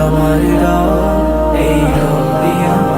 আমার এই রবি আমার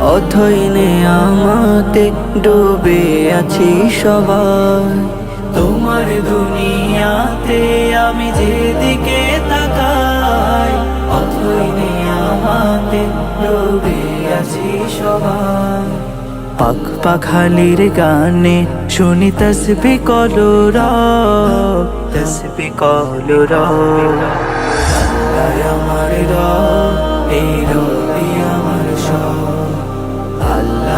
অথইনে আমাতে ডুবে আছি সবাই। তোমার দুনিয়াতে আমি যেদিকে তাকাই অথইনে আমাতে ডুবে আছি সবাই। পাক পাখালির গানে শুনি তসবি কলো রব তসবি কলো রব আল্লাহ আমার রব এই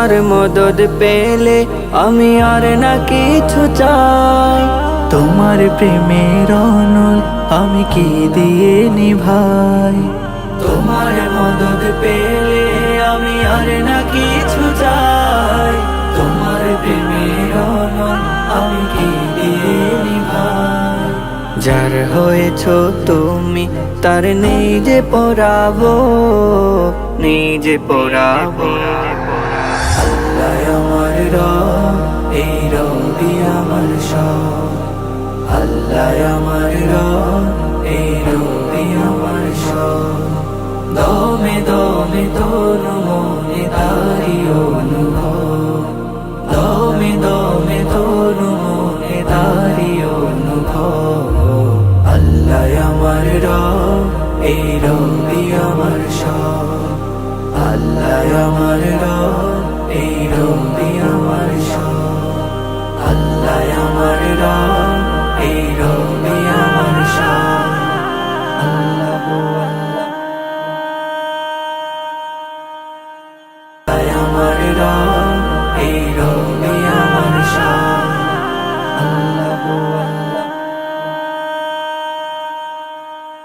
তোমার মদদ পেলে আমি আর না কিছু চাই। তোমার প্রেমের অনল আমি কি দিয়ে নিভাই? তোমার মদদ পেলে আমি আর না কিছু চাই। তোমার প্রেমের অনল আমি কি দিয়ে নিভাই? যার হয়েছ তুমি তার নেই যে পড়াবো নেই যে পড়াবো এই রবি আমার সব। আল্লাহ এই রবি আমার দমে দমে তোর মনে তারি অনুভব। দমে দমে তোর মনে তারি অনুভব। আল্লাহ আমার রব, এই আমার